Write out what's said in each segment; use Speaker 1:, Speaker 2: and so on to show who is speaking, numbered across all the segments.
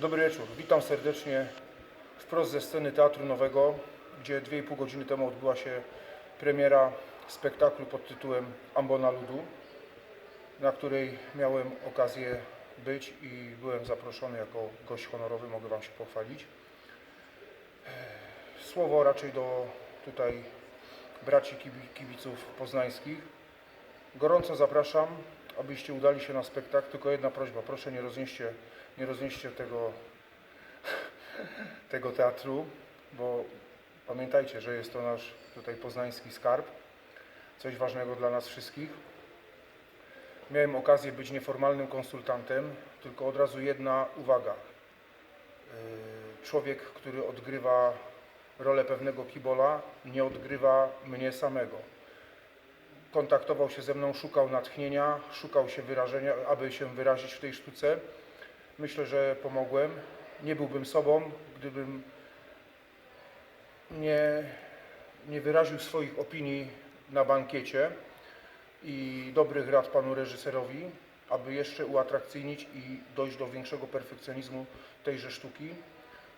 Speaker 1: Dobry wieczór. Witam serdecznie wprost ze sceny Teatru Nowego, gdzie 2,5 godziny temu odbyła się premiera spektaklu pod tytułem Ambona Ludu, na której miałem okazję być i byłem zaproszony jako gość honorowy, mogę Wam się pochwalić. Słowo raczej do tutaj braci kibi- kibiców poznańskich. Gorąco zapraszam, abyście udali się na spektakl. Tylko jedna prośba, proszę nie roznieście, nie roznieście tego, tego teatru, bo pamiętajcie, że jest to nasz tutaj poznański skarb, coś ważnego dla nas wszystkich. Miałem okazję być nieformalnym konsultantem, tylko od razu jedna uwaga. Yy, Człowiek, który odgrywa rolę pewnego kibola, nie odgrywa mnie samego kontaktował się ze mną, szukał natchnienia, szukał się wyrażenia, aby się wyrazić w tej sztuce. Myślę, że pomogłem. Nie byłbym sobą, gdybym nie, nie wyraził swoich opinii na bankiecie i dobrych rad panu reżyserowi, aby jeszcze uatrakcyjnić i dojść do większego perfekcjonizmu tejże sztuki.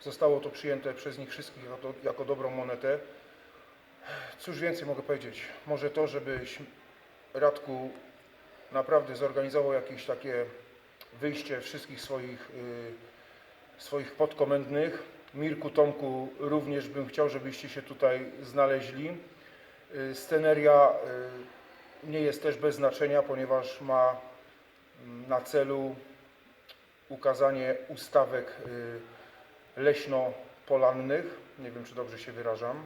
Speaker 1: Zostało to przyjęte przez nich wszystkich jako, jako dobrą monetę. Cóż więcej mogę powiedzieć? Może to, żebyś Radku naprawdę zorganizował jakieś takie wyjście wszystkich swoich, y, swoich podkomendnych. Mirku, Tomku, również bym chciał, żebyście się tutaj znaleźli. Y, Sceneria y, nie jest też bez znaczenia, ponieważ ma mm, na celu ukazanie ustawek y, leśno-polannych. Nie wiem, czy dobrze się wyrażam.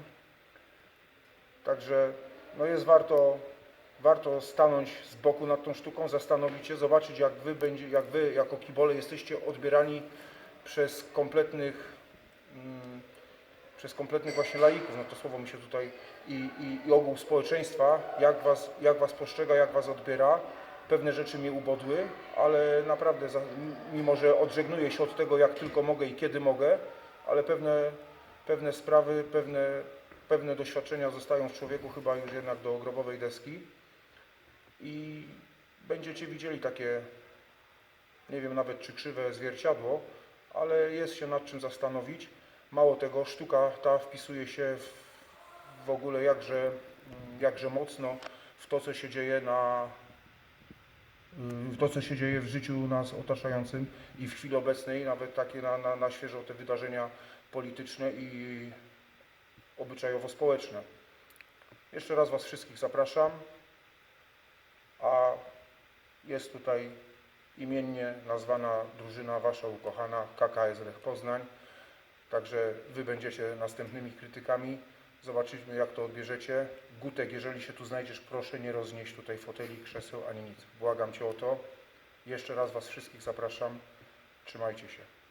Speaker 1: Także no jest warto, warto stanąć z boku nad tą sztuką, zastanowić się, zobaczyć jak wy, będzie, jak wy jako kibole jesteście odbierani przez kompletnych, mm, przez kompletnych właśnie laików, no to słowo mi się tutaj, i, i, i ogół społeczeństwa, jak was, jak was postrzega, jak was odbiera. Pewne rzeczy mnie ubodły, ale naprawdę, mimo że odżegnuję się od tego, jak tylko mogę i kiedy mogę, ale pewne, pewne sprawy, pewne, pewne doświadczenia zostają w człowieku chyba już jednak do grobowej deski i będziecie widzieli takie, nie wiem nawet czy krzywe zwierciadło, ale jest się nad czym zastanowić. Mało tego, sztuka ta wpisuje się w, w ogóle jakże, jakże mocno w to, co się dzieje na w to, co się dzieje w życiu nas otaczającym i w chwili obecnej, nawet takie na, na, na świeżo te wydarzenia polityczne i obyczajowo-społeczne. Jeszcze raz Was wszystkich zapraszam, a jest tutaj imiennie nazwana drużyna Wasza ukochana KKS Lech Poznań. Także Wy będziecie następnymi krytykami. Zobaczymy, jak to odbierzecie. Gutek, jeżeli się tu znajdziesz, proszę nie roznieść tutaj foteli, krzeseł ani nic. Błagam Cię o to. Jeszcze raz Was wszystkich zapraszam. Trzymajcie się.